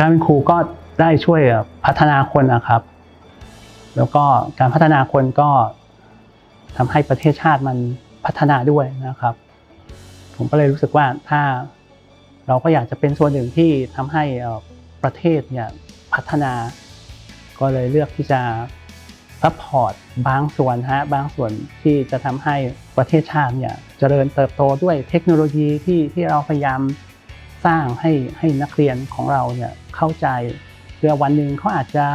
การเป็นครูก็ได้ช่วยพัฒนาคนนะครับ แล้วก็การพัฒนาคนก็ทำให้ประเทศชาติมันพัฒนาด้วยนะครับ ผมก็เลยรู้สึกว่าถ้าเราก็อยากจะเป็นส่วนหนึ่งที่ทำให้อ่อประเทศเนี่ยพัฒนา ก็เลยเลือกที่จะซัพพอร์ตบางส่วนฮะบางส่วนที่จะทำให้ประเทศชาติเนี่ยเจริญเติบโตด้วยเทคโนโลยีที่ที่เราพยายาม สร้างให้ให้นักเรียนของเราเนี่ยเข้าใจเพื่อวันหนึ่งเขาอาจจะ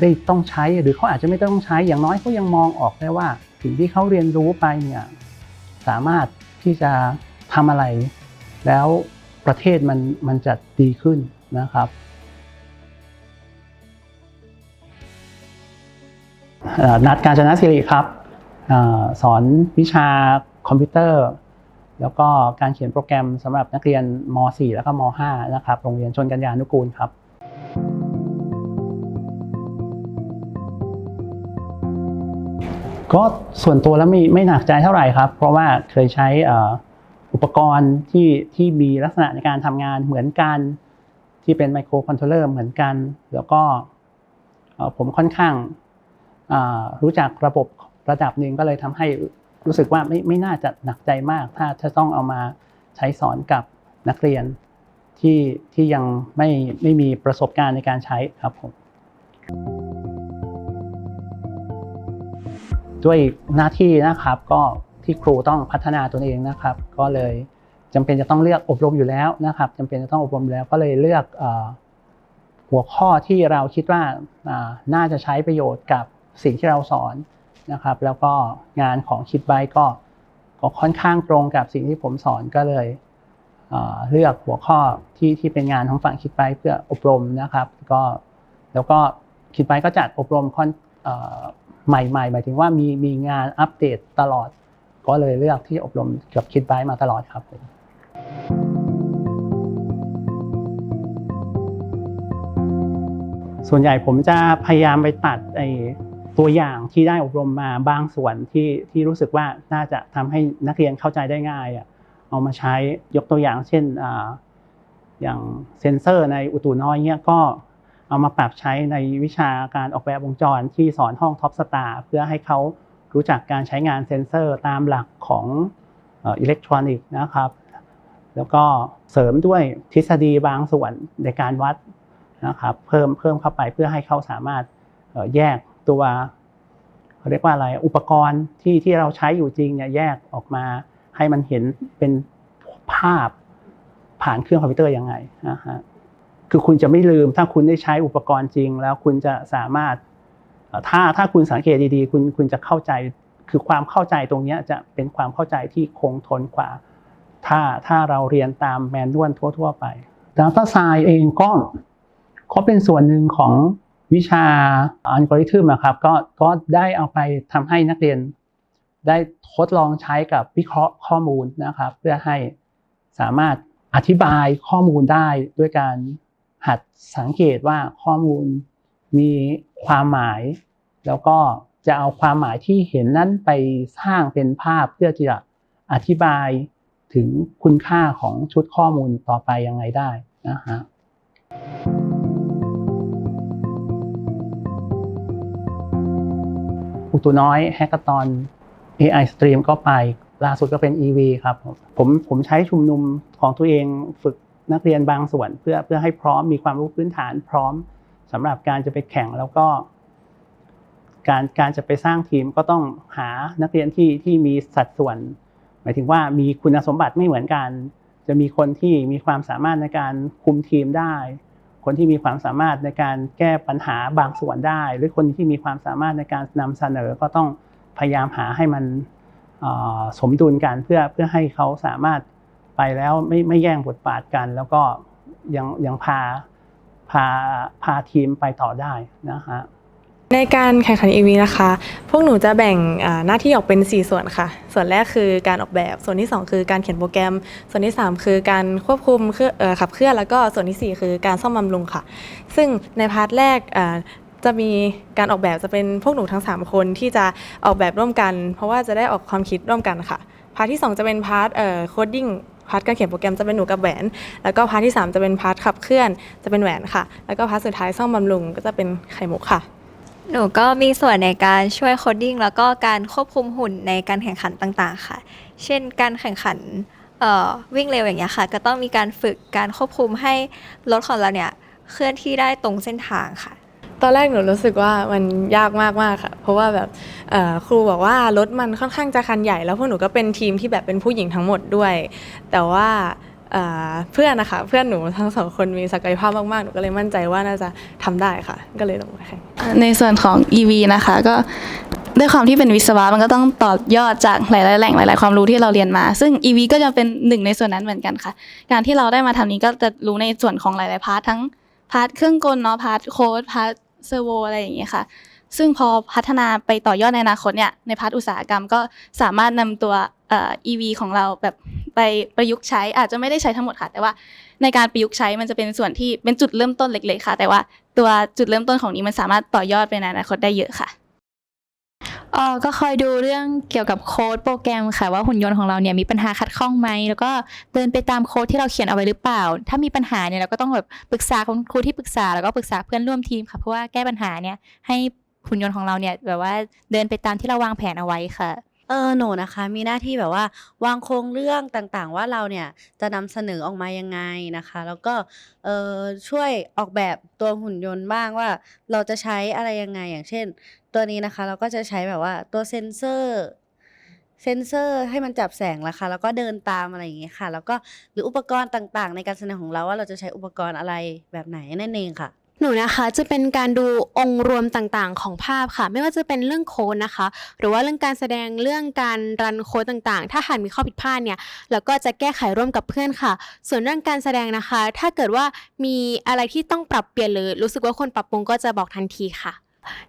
ได้ต้องใช้หรือเขาอาจจะไม่ต้องใช้อย่างน้อยเขายังมองออกได้ว่าสิ่งที่เขาเรียนรู้ไปเนี่ยสามารถที่จะทำอะไร แล้วประเทศมันมันจะดีขึ้นนะครับนัดการจนะสิริครับอสอนวิชาคอมพิวเตอร์ แล้วก็การเขียนโปรแกรมสำหรับนักเรียนม .4 แล้วก็ม .5 นะครับโรงเรียนชนกัญญานุกูลครับก็ส่วนตัวแล้วไม่ไม่หนักใจเท่าไหร่ครับ เพราะว่าเคยใช้อุปกรณ์ที่ที่มีลักษณะในการทำงานเหมือนกันที่เป็นไมโครคอนโทรลเลอร์เหมือนกัน แล้วก็ผมค่อนข้างรู้จักระบบระดับหนึ่งก็เลยทำให้ รู้สึกว่าไม่ไม่น่าจะหนักใจมาก ถ้าจะต้องเอามาใช้สอนกับนักเรียนที่ที่ยังไม่ไม่มีประสบการณ์ในการใช้ครับผมด้วยหน้าที่นะครับก็ที่ครูต้องพัฒนาตัวเองนะครับ ก็เลยจำเป็นจะต้องเลือกอบรมอยู่แล้วนะครับจำเป็นจะต้องอบรมแล้วก็เลยเลือกหัวข้อที่เราคิดว่าน่าจะใช้ประโยชน์กับสิ่งที่เราสอน นะครับ แล้วก็งานของคิดไบก็ก็ค่อนข้างตรงกับสิ่งที่ผมสอนก็เลยเลือกหัวข้อที่ที่เป็นงานของฝั่งคิดไบเพื่ออบรมนะครับ ก็แล้วก็คิดไบก็จัดอบรมค่อนเอ่ใหม่ๆหมายถึงว่ามีมีงานอัปเดตตลอด ก็เลยเลือกที่อบรมกับคิดไบมาตลอดครับผมส่วนใหญ่ผมจะพยายามไปตัดไอ ตัวอย่างที่ได้อบรมมาบางส่วนที่ที่รู้สึกว่าน่าจะทำให้นักเรียนเข้าใจได้ง่ายอะเอามาใช้ยกตัวอย่าง เช่นอย่างเซนเซอร์ในอุตุน้อยเนี่ยก็เอามาปรับใช้ในวิชาการออกแบบวงจรที่สอนห้องท็อปสตาร์เพื่อให้เขารู้จักการใช้งานเซนเซอร์ตามหลักของอิเล็กทรอนิกส์นะครับ แล้วก็เสริมด้วยทฤษฎีบางส่วนในการวัดนะครับ เพิ่มเพิ่มเข้าไปเพื่อให้เขาสามารถแยก ตัวเขาเรียกว่าอะไรอุปกรณ์ที่ที่เราใช้อยู่จริงเนี่ยแยกออกมาให้มันเห็นเป็นภาพผ่านเครื่องคอมพิวเตอร์ยังไงนะฮะคือคุณจะไม่ลืมถ้าคุณได้ใช้อุปกรณ์จริง แล้วคุณจะสามารถถ้าถ้าคุณสังเกตดีๆ คุณคุณจะเข้าใจคือความเข้าใจตรงนี้จะเป็นความเข้าใจที่คงทนกว่า ถ้าถ้าเราเรียนตามแมนนวลทั่ว ๆ ไป Data Science เองก็ก็เป็นส่วนหนึ่งของ วิชาอัลกอริทึมนะครับก็ก็ได้เอาไปทำให้นักเรียน ได้ทดลองใช้กับวิเคราะห์ข้อมูลนะครับ เพื่อให้สามารถอธิบายข้อมูลได้ด้วยการหัดสังเกตว่าข้อมูลมีความหมาย แล้วก็จะเอาความหมายที่เห็นนั้นไปสร้างเป็นภาพเพื่อที่จะอธิบายถึงคุณค่าของชุดข้อมูลต่อไปยังไงได้นะฮะ อุตุน้อยแฮกเกอร์ตอน AI Stream ก็ไปล่าสุดก็เป็น EV ครับผมผมผมใช้ชุมนุมของตัวเองฝึกนักเรียนบางส่วน เพื่อเพื่อให้พร้อมมีความรู้พื้นฐานพร้อมสำหรับการจะไปแข่งแล้วก็ การการจะไปสร้างทีมก็ต้องหานักเรียนที่ที่มีสัดส่วน หมายถึงว่ามีคุณสมบัติไม่เหมือนกัน จะมีคนที่มีความสามารถในการคุมทีมได้ คนที่มีความสามารถในการแก้ปัญหาบางส่วนได้ หรือคนที่มีความสามารถในการนำเสนอก็ต้องพยายามหาให้มันสมดุลกันเพื่อเพื่อให้เขาสามารถไปแล้วไม่ไม่แย่งบทบาทกัน แล้วก็ยังยังพาพาพาทีมไปต่อได้นะฮะ ในการแข่งขัน EV นะคะ พวกหนูจะแบ่งหน้าที่ออกเป็น 4 ส่วนค่ะ ส่วนแรกคือการออกแบบ ส่วนที่ 2 คือการเขียนโปรแกรม ส่วนที่ 3 คือการควบคุมเครื่องขับเคลื่อน แล้วก็ส่วนที่ 4 คือการซ่อมบำรุงค่ะ ซึ่งในพาร์ทแรกจะมีการออกแบบจะเป็นพวกหนูทั้ง 3 คนที่จะออกแบบร่วมกัน เพราะว่าจะได้ออกความคิดร่วมกันค่ะ พาร์ทที่ 2 จะเป็นพาร์ทโคดดิ้งพาร์ทการเขียนโปรแกรมจะเป็นหนูกับแหวน แล้วก็พาร์ทที่ 3 จะเป็นพาร์ทขับเคลื่อน จะเป็นแหวนค่ะ แล้วก็พาร์ทสุดท้ายซ่อมบำรุงก็จะเป็นไข่มุกค่ะ หนูก็มีส่วนในการช่วยโคดดิ้งแล้วก็การควบคุมหุ่นในการแข่งขันต่างๆ ค่ะ เช่นการแข่งขันวิ่งเร็วอย่างเงี้ยค่ะ ก็ต้องมีการฝึกการควบคุมให้รถของเราเนี่ยเคลื่อนที่ได้ตรงเส้นทางค่ะ ตอนแรกหนูรู้สึกว่ามันยากมากมากๆค่ะ เพราะว่าแบบครูบอกว่ารถมันค่อนข้างจะคันใหญ่ แล้วพวกหนูก็เป็นทีมที่แบบเป็นผู้หญิงทั้งหมดด้วย แต่ว่า เพื่อนนะคะเพื่อนหนูทั้งสองคนมีศักยภาพมากๆ หนูก็เลยมั่นใจว่าน่าจะทำได้ค่ะ ก็เลยลงมาแข่งในส่วนของ EV นะคะก็ด้วยความที่เป็นวิศวะมันก็ต้องต่อยอดจากหลายๆแหล่งหลาย ๆ ความรู้ที่เราเรียนมา ซึ่ง EV ก็จะเป็นหนึ่งในส่วนนั้นเหมือนกันค่ะ การที่เราได้มาทำนี้ก็จะรู้ในส่วนของหลาย ๆ พาร์ททั้งพาร์ทเครื่องกลเนาะพาร์ทโค้ดพาร์ทเซอร์โวอะไรอย่างเงี้ยค่ะ ซึ่งพอพัฒนาไปต่อยอดในอนาคตเนี่ยในพาร์ทอุตสาหกรรมก็สามารถนำตัวเอ่อ EV ของเราแบบ ไปประยุกต์ใช้อาจจะไม่ได้ใช้ทั้งหมดค่ะ แต่ว่าในการประยุกต์ใช้มันจะเป็นส่วนที่เป็นจุดเริ่มต้นเล็ก ๆ ค่ะ แต่ว่าตัวจุดเริ่มต้นของนี้มันสามารถต่อยอดไปในอนาคตได้เยอะค่ะเออก็คอยดูเรื่องเกี่ยวกับโค้ดโปรแกรมค่ะ ว่าหุ่นยนต์ของเราเนี่ยมีปัญหาขัดข้องไหมแล้วก็เดินไปตามโค้ดที่เราเขียนเอาไว้หรือเปล่า ถ้ามีปัญหาเนี่ยเราก็ต้องแบบปรึกษาคุณครูที่ปรึกษาแล้วก็ปรึกษาเพื่อนร่วมทีมค่ะเพราะว่าแก้ปัญหาเนี่ยให้หุ่นยนต์ของเราเนี่ยแบบว่าเดินไปตามที่เราวางแผนเอาไว้ค่ะ เออหนูนะคะ มีหน้าที่แบบว่า วางโครงเรื่องต่างๆ ว่าเราเนี่ยจะนำเสนอออกมายังไงนะคะ แล้วก็เออช่วยออกแบบตัวหุ่นยนต์บ้างว่า เราจะใช้อะไรยังไงอย่างเช่น ตัวนี้นะคะ เราก็จะใช้แบบว่าตัวเซนเซอร์เซนเซอร์ให้มันจับแสงละคะ แล้วก็เดินตามอะไรอย่างเงี้ยค่ะ แล้วก็หรืออุปกรณ์ต่างๆ ในการแสดงของเราว่าเราจะใช้อุปกรณ์อะไรแบบไหนนั่นเองค่ะ หนูนะคะจะเป็นการดูองค์รวมต่างๆ ของภาพค่ะ ไม่ว่าจะเป็นเรื่องโค้ดนะคะ หรือว่าเรื่องการแสดงเรื่องการรันโค้ดต่างๆ ถ้าหากมีข้อผิดพลาดเนี่ยเราก็จะแก้ไขร่วมกับเพื่อนค่ะ ส่วนเรื่องการแสดงนะคะ ถ้าเกิดว่ามีอะไรที่ต้องปรับเปลี่ยนหรือรู้สึกว่าควรปรับปรุงก็จะบอกทันทีค่ะ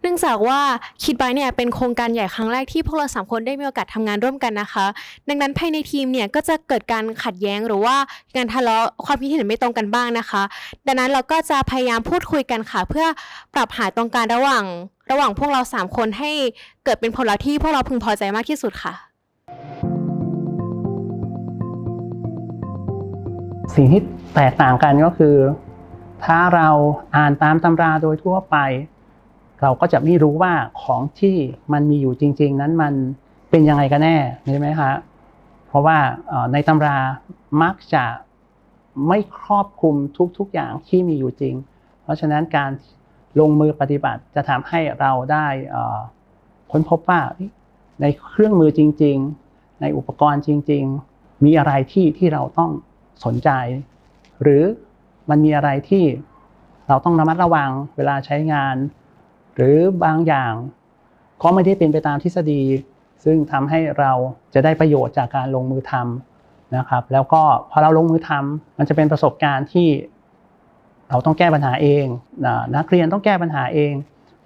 เนื่องจากว่าคิดไว้เนี่ยเป็นโครงการใหญ่ครั้งแรกที่พวกเราสามคนได้มีโอกาสทำงานร่วมกันนะคะ ดังนั้นภายในทีมเนี่ยก็จะเกิดการขัดแย้งหรือว่าการทะเลาะความคิดเห็นไม่ตรงกันบ้างนะคะ ดังนั้นเราก็จะพยายามพูดคุยกันค่ะ เพื่อปรับหาตรงกลางระหว่าง ระหว่างพวกเราสามคนให้เกิดเป็นผลลัพธ์ที่พวกเราพึงพอใจมากที่สุดค่ะ สิ่งที่แตกต่างกันก็คือ ถ้าเราอ่านตามตำราโดยทั่วไป เราก็จะไม่รู้ว่าของที่มันมีอยู่จริง ๆ นั้นมันเป็นยังไงกันแน่ใช่ไหมคะเพราะว่าในตำรามักจะไม่ครอบคลุมทุกๆอย่างที่มีอยู่จริง เพราะฉะนั้นการลงมือปฏิบัติจะทำให้เราได้ค้นพบว่าในเครื่องมือจริง ๆ ในอุปกรณ์จริง ๆ มีอะไรที่ที่เราต้องสนใจ หรือมันมีอะไรที่เราต้องระมัดระวังเวลาใช้งาน หรือบางอย่างก็ไม่ได้เป็นไปตามทฤษฎี ซึ่งทำให้เราจะได้ประโยชน์จากการลงมือทำนะครับ แล้วก็พอเราลงมือทำมันจะเป็นประสบการณ์ที่เราต้องแก้ปัญหาเองนะนักเรียนต้องแก้ปัญหาเอง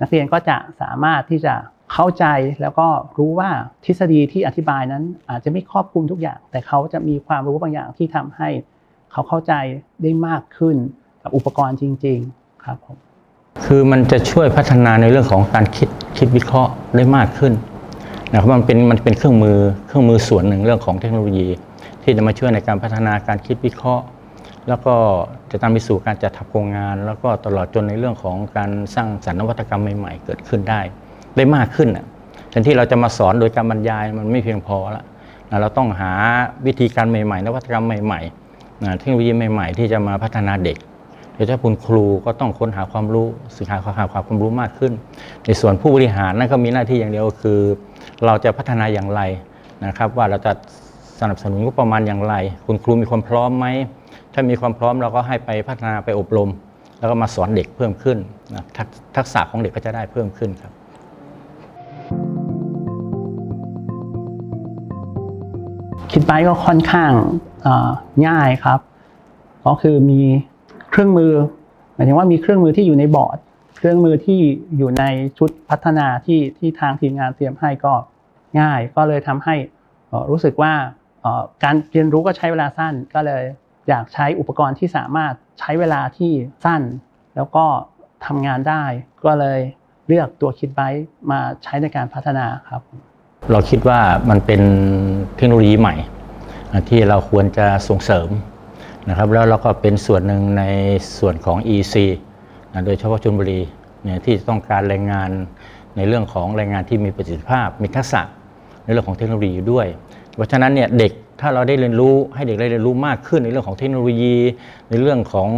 นักเรียนก็จะสามารถที่จะเข้าใจแล้วก็รู้ว่าทฤษฎีที่อธิบายนั้น อาจจะไม่ครอบคลุมทุกอย่าง แต่เขาจะมีความรู้บางอย่างที่ทำให้เขาเข้าใจได้มากขึ้นกับอุปกรณ์จริง ๆ ครับผม คือมันจะช่วยพัฒนาในเรื่องของการคิดคิดวิเคราะห์ได้มากขึ้นนะครับมันเป็นมันเป็นเครื่องมือเครื่องมือส่วนหนึ่งเรื่องของเทคโนโลยี ที่จะมาช่วยในการพัฒนาการคิดวิเคราะห์ แล้วก็จะนำไปสู่การจัดทำโครงงาน แล้วก็ตลอดจนในเรื่องของการสร้างสรรค์นวัตกรรมใหม่ๆ เกิดขึ้นได้ ได้มากขึ้นอะแทนที่เราจะมาสอนโดยการบรรยายมันไม่เพียงพอละนะเราต้องหาวิธีการใหม่ๆ นวัตกรรมใหม่ๆนะเทคโนโลยีใหม่ ๆ ที่จะมาพัฒนาเด็ก โดยเฉพาะคุณครูก็ต้องค้นหาความรู้ศึกษาหาความรู้มากขึ้น ในส่วนผู้บริหารนั่นก็มีหน้าที่อย่างเดียวคือ เราจะพัฒนาอย่างไรนะครับ ว่าเราจะสนับสนุนงบประมาณอย่างไร คุณครูมีความพร้อมไหมถ้ามีความพร้อมเราก็ให้ไปพัฒนาไปอบรม แล้วก็มาสอนเด็กเพิ่มขึ้นนะททักษะของเด็กก็จะได้เพิ่มขึ้นครับคิดไบก็ค่อนข้างง่ายครับ ก็คือมี เครื่องมือหมายถึงว่ามีเครื่องมือที่อยู่ในบอร์ด เครื่องมือที่อยู่ในชุดพัฒนาที่ที่ทางทีมงานเตรียมให้ก็ง่าย ก็เลยทำให้รู้สึกว่าการเรียนรู้ก็ใช้เวลาสั้น ก็เลยอยากใช้อุปกรณ์ที่สามารถใช้เวลาที่สั้น แล้วก็ทำงานได้ ก็เลยเลือกตัวคิดไบมาใช้ในการพัฒนาครับ เราคิดว่ามันเป็นเทคโนโลยีใหม่ ที่เราควรจะส่งเสริม นะครับแล้วเราก็เป็นส่วนหนึ่งในส่วนของ EC นะโดยเฉพาะชลบุรีเนี่ยที่ต้องการแรงงานในเรื่องของแรงงานที่มีประสิทธิภาพ มีทักษะในเรื่องของเทคโนโลยีอยู่ด้วย เพราะฉะนั้นเนี่ยเด็กถ้าเราได้เรียนรู้ให้เด็กได้เรียนรู้มากขึ้นในเรื่องของเทคโนโลยี ในเรื่องของ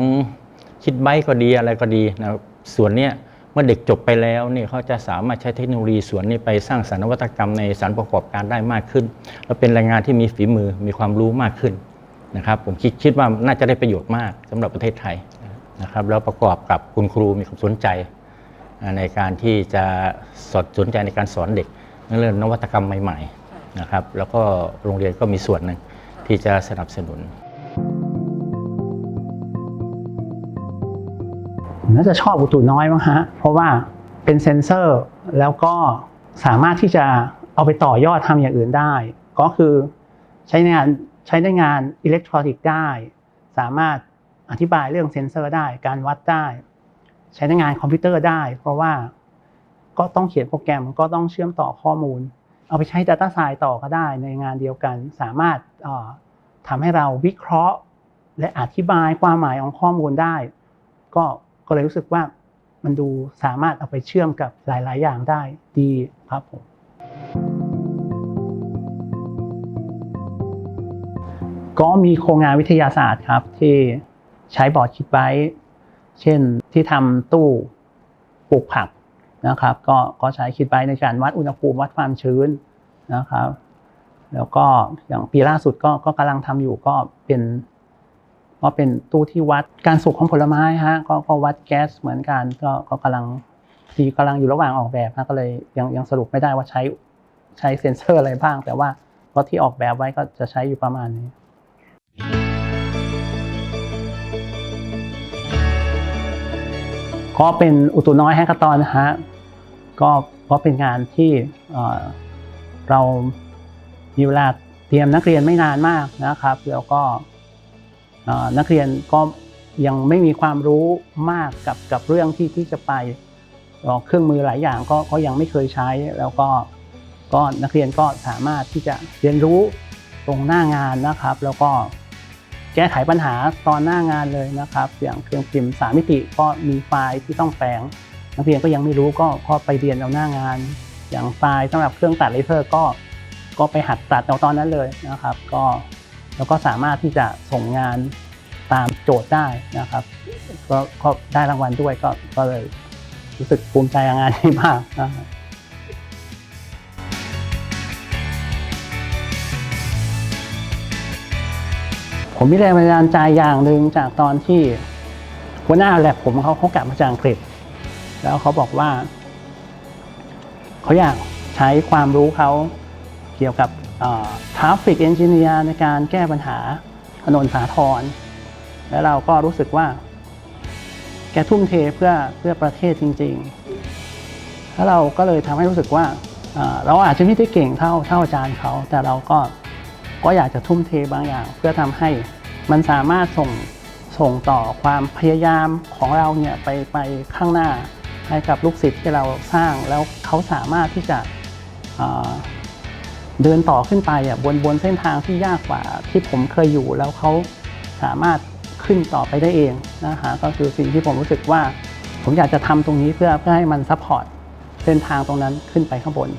คิดไบก็ดีอะไรก็ดีนะส่วนเนี้ยเมื่อเด็กจบไปแล้วเนี่ยเขาจะสามารถใช้เทคโนโลยีส่วนนี้ไปสร้างสรรค์นวัตกรรมในสารประกอบการได้มากขึ้น และเป็นแรงงานที่มีฝีมือมีความรู้มากขึ้น นะครับผมคิดคิดว่าน่าจะได้ประโยชน์มากสำหรับประเทศไทยนะครับแล้วประกอบกับคุณครูมีความสนใจ ในการที่จะสนสนใจในการสอนเด็กเรื่องนวัตกรรมใหม่ๆนะครับแล้วก็โรงเรียนก็มีส่วนหนึ่งที่จะสนับสนุนผมน่าจะชอบอุตุน้อยมั้งฮะเพราะว่าเป็นเซนเซอร์แล้วก็สามารถที่จะเอาไปต่อยอดทำอย่างอื่นได้ ก็คือใช้ในงาน ใช้ในงานอิเล็กทรอนิกส์ได้ สามารถอธิบายเรื่องเซ็นเซอร์ได้ การวัดได้ ใช้ในงานคอมพิวเตอร์ได้ เพราะว่าก็ต้องเขียนโปรแกรมก็ต้องเชื่อมต่อข้อมูล เอาไปใช้ Data s c i e n c e ต่อก็ได้ในงานเดียวกัน สามารถทำให้เราวิเคราะห์ และอธิบายความหมายของข้อมูลได้ ก็ก็เลยรู้สึกว่ามันดูสามารถเอาไปเชื่อมกับหลาย ๆ อย่างได้ดีครับผม ก็มีโครงงานวิทยาศาสตร์ครับ ที่ใช้บอร์ดคิดไว้ เช่นที่ทำตู้ปลูกผักนะครับ ก็ก็ใช้คิดไว้ในการวัดอุณหภูมิวัดความชื้นนะครับ แล้วก็อย่างปีล่าสุดก็ก็กำลังทำอยู่ก็เป็นก็เป็นตู้ที่วัดการสุกของผลไม้ฮะก็ก็วัดแก๊สเหมือนกัน ก็ก็กำลังทีกำลังอยู่ระหว่างออกแบบนะก็เลยยังยังสรุปไม่ได้ว่าใช้ใช้เซ็นเซอร์อะไรบ้าง แต่ว่าก็ที่ออกแบบไว้ก็จะใช้อยู่ประมาณนี้ ก็เป็นอุตุน้อยแฮกเกอร์ตอนนะฮะก็ก็เป็นงานที่เรามีเวลาเตรียมนักเรียนไม่นานมากนะครับ แล้วก็นักเรียนก็ยังไม่มีความรู้มากกับกับเรื่องที่ที่จะไปเอ่อเครื่องมือหลายอย่างก็ก็ยังไม่เคยใช้ แล้วก็ก็นักเรียนก็สามารถที่จะเรียนรู้ตรงหน้างานนะครับ แล้วก็ แก้ไขปัญหาตอนหน้างานเลยนะครับ อย่างเครื่องพิมพ์สามมิติก็มีไฟล์ที่ต้องแปลงนักเรียนก็ยังไม่รู้ก็ก็ไปเรียนเอาหน้างาน อย่างไฟล์สำหรับเครื่องตัดเลเซอร์ก็ก็ไปหัดตัดเอาตอนนั้นเลยนะครับ ก็แล้วก็สามารถที่จะส่งงานตามโจทย์ได้นะครับก็ได้รางวัลด้วยก็ก็เลยรู้สึกภูมิใจงานนี้มากนะครับ ผมมีแรงบันดาลใจอย่างหนึ่งจากตอนที่หัวหน้าแลบผมเขาเขากลับมาจากอังกฤษ แล้วเขาบอกว่า เขาอยากใช้ความรู้เขาเกี่ยวกับทราฟฟิกเอนจิเนียร์ในการแก้ปัญหาถนนสาทรแล้วเราก็รู้สึกว่า แกทุ่มเทเพื่อเพื่อประเทศจริงๆ แล้วเราก็เลยทำให้รู้สึกว่าเอ่อเราอาจจะไม่ได้เก่งเท่าเท่าอาจารย์เขา แต่เราก็ก็อยากจะทุ่มเทบางอย่าง เพื่อทำให้ มันสามารถส่งส่งต่อความพยายามของเราเนี่ยไปไปข้างหน้าให้กับลูกศิษย์ที่เราสร้างแล้วเขาสามารถที่จะเเดินต่อขึ้นไปอะบนบนเส้นทางที่ยากกว่าที่ผมเคยอยู่แล้วเขาสามารถขึ้นต่อไปได้เองนะฮะก็คือสิ่งที่ผมรู้สึกว่า ผมอยากจะทำตรงนี้เพื่อเพื่อให้มันซัพพอร์ตเส้นทางตรงนั้นขึ้นไปข้างบน